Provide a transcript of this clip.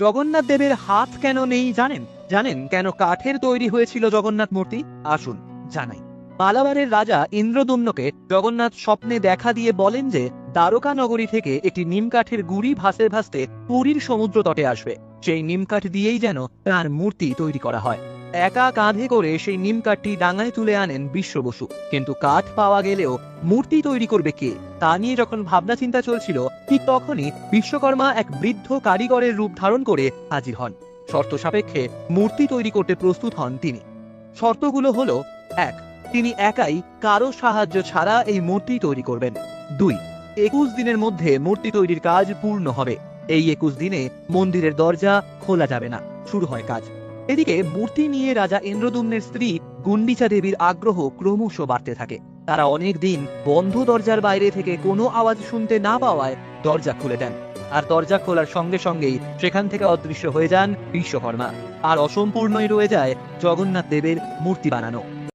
জগন্নাথ দেবের হাত কেন নেই জানেন? জানেন কেন কাঠের তৈরি হয়েছিল জগন্নাথ মূর্তি? আসুন জানাই। মালাবারের রাজা ইন্দ্রদুম্নকে জগন্নাথ স্বপ্নে দেখা দিয়ে বলেন যে, দ্বারকা নগরী থেকে একটি নিমকাঠের গুড়ি ভাসে ভাসতে পুরীর সমুদ্র তটে আসবে। সেই নিমকাঠ দিয়েই যেন তার মূর্তি তৈরি করা হয়। একা কাঁধে করে সেই নিম কাঠটি ডাঙায় তুলে আনেন বিশ্ব বসু। কিন্তু কাঠ পাওয়া গেলেও মূর্তি তৈরি করবে কে, তা নিয়ে যখন ভাবনা চিন্তা চলছিল, ঠিক তখনই বিশ্বকর্মা এক বৃদ্ধ কারিগরের রূপ ধারণ করে হাজির হন। শর্ত সাপেক্ষে মূর্তি তৈরি করতে প্রস্তুত হন তিনি। শর্তগুলো হলো, এক, তিনি একাই কারও সাহায্য ছাড়া এই মূর্তি তৈরি করবেন। দুই, একুশ দিনের মধ্যে মূর্তি তৈরির কাজ পূর্ণ হবে। এই একুশ দিনে মন্দিরের দরজা খোলা যাবে না, শুরু হয় কাজ। এদিকে মূর্তি নিয়ে রাজা ইন্দ্রদুম্নের স্ত্রী গুন্ডিচা দেবীর আগ্রহ ক্রমশ বাড়তে থাকে। তারা অনেক দিন বন্ধ দরজার বাইরে থেকে কোনো আওয়াজ শুনতে না পাওয়ায় দরজা খুলে দেন। আর দরজা খোলার সঙ্গে সঙ্গেই সেখান থেকে অদৃশ্য হয়ে যান বিশ্বকর্মা। আর অসম্পূর্ণই রয়ে যায় জগন্নাথ দেবের মূর্তি বানানো।